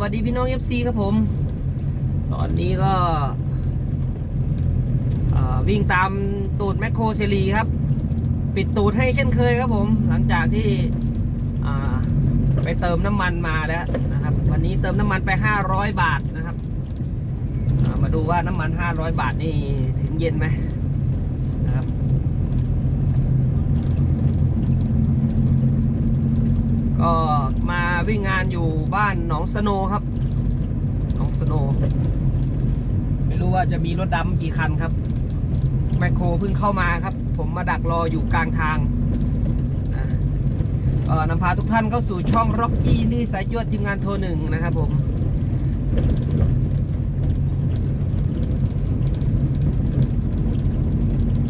วัสดีพี่น้อง FC ครับผม ตอนนี้ก็วิ่งตามตูดแมคโครเซรีครับ ปิดตูดให้เช่นเคยครับผม หลังจากที่ไปเติมน้ำมันมาแล้วนะครับ วันนี้เติมน้ำมันไป 500 บาทนะครับามาดูว่าน้ำมัน 500 บาทนี่ถึงเย็นไหมนะครับ ก็มา วิ่งงานอยู่บ้านหนองสโนครับ หนองสโน ไม่รู้ว่าจะมีรถดำกี่คันครับ แมคโครเพิ่งเข้ามาครับ ผมมาดักรออยู่กลางทางนำพาทุกท่านเข้าสู่ช่องร็อกกี้นี่สายยวดทีมงานโทรหนึ่งนะครับผม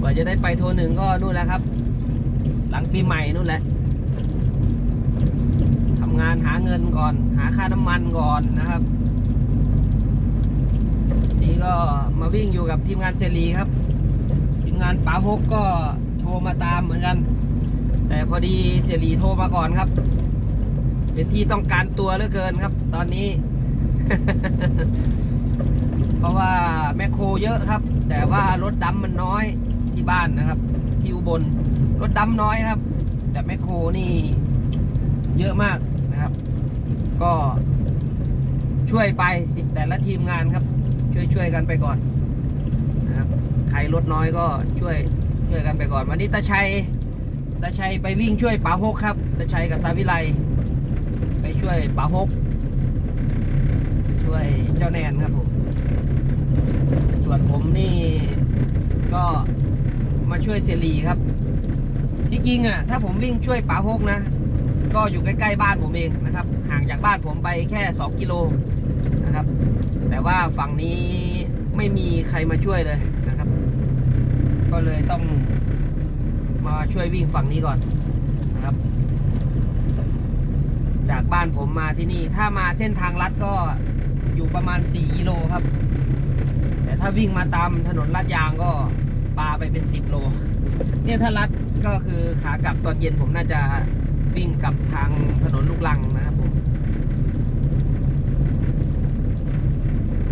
กว่าจะได้ไปโทรหนึ่งก็นู่นแหละครับ หลังปีใหม่นู่นแหละ งานหาเงินก่อน หาค่าน้ำมันก่อนนะครับ นี่ก็มาวิ่งอยู่กับทีมงานเซรีครับ ทีมงานป๋าฮกก็โทรมาตามเหมือนกัน แต่พอดีเซรีโทรมาก่อนครับ เป็นที่ต้องการตัวเหลือเกินครับ ตอนนี้ เพราะว่าแมคโครเยอะครับ แต่ว่ารถดำมันน้อยที่บ้านนะครับ ที่อุบลรถดำน้อยครับ แต่แมคโครนี่เยอะมาก ก็ช่วยไปแต่ละทีมงานครับ ช่วยช่วยกันไปก่อนนะครับใครลดน้อยก็ช่วยช่วยกันไปก่อน วันนี้ตาชัยตาชัยไปวิ่งช่วยป๋าฮกครับตาชัยกับตาวิไลไปช่วยป๋าฮกช่วยเจ้าแนนครับผมส่วนผมนี่ก็มาช่วยเซรีครับที่จริงอะถ้าผมวิ่งช่วยป๋าฮกนะ ก็อยู่ใกล้ๆบ้านผมเองนะครับ ห่างจากบ้านผมไปแค่ 2 กิโลนะครับ แต่ว่าฝั่งนี้ไม่มีใครมาช่วยเลยนะครับ ก็เลยต้องมาช่วยวิ่งฝั่งนี้ก่อนนะครับ จากบ้านผมมาที่นี่ ถ้ามาเส้นทางลัดก็อยู่ประมาณ 4 กิโลครับ แต่ถ้าวิ่งมาตามถนนลาดยางก็ปาไปเป็น 10 โล เนี่ยถ้าลัดก็คือขากลับตอนเย็นผมน่าจะ วิ่งกับทางถนนลูกลังนะครับผม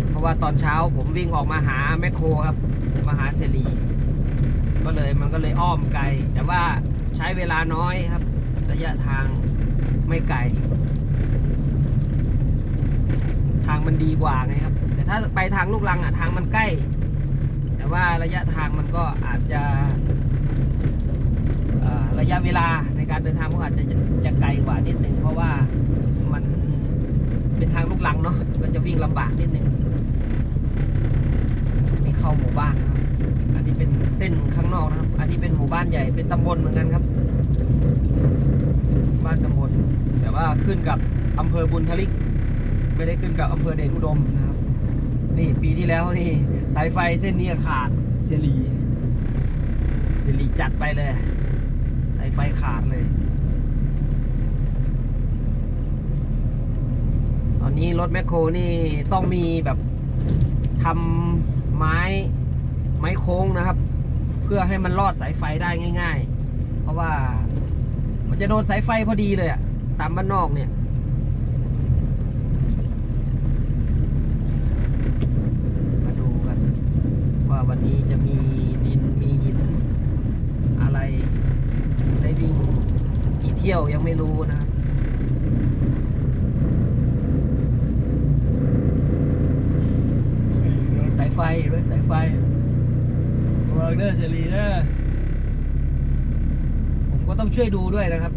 เพราะว่าตอนเช้าผมวิ่งออกมาหาแมคโครครับ มาหาเซรีก็เลยมันก็เลยอ้อมไกล แต่ว่าใช้เวลาน้อยครับ ระยะทางไม่ไกล ทางมันดีกว่าไงครับ แต่ถ้าไปทางลูกลังอะทางมันใกล้ แต่ว่าระยะทางมันก็อาจจะ ยะเวลาในการเดินทางมันอาจจะจะไกลกว่านิดนึงเพราะว่ามันเป็นทางลูกลังเนาะก็จะวิ่งลำบากนิดนึงนี่เข้าหมู่บ้านนะครับอันนี้เป็นเส้นข้างนอกนะครับ อันนี้เป็นหมู่บ้านใหญ่เป็นตำบลเหมือนกันครับ บ้านตำบลแต่ว่าขึ้นกับอำเภอบุญทลิก ไม่ได้ขึ้นกับอำเภอเดชอุดมนะครับ นี่ปีที่แล้วนี่สายไฟเส้นนี้ขาดเซรีเซรีจัดไปเลย ไฟขาดเลย ตอนนี้รถแมคโครนี่ต้องมีแบบทำไม้ไม้โค้งนะครับ เพื่อให้มันลอดสายไฟได้ง่าย ๆ เพราะว่ามันจะโดนสายไฟพอดีเลยอะตามบ้านนอกเนี่ย มาดูกัน ว่าวันนี้จะมีดินมีหิน อะไรได้วิ่งกี่ เที่ยวยังไม่รู้นะสายไฟด้วยสายไฟวางเดอร์เซรีเดอร์ผมก็ต้องช่วยดูด้วยนะครับ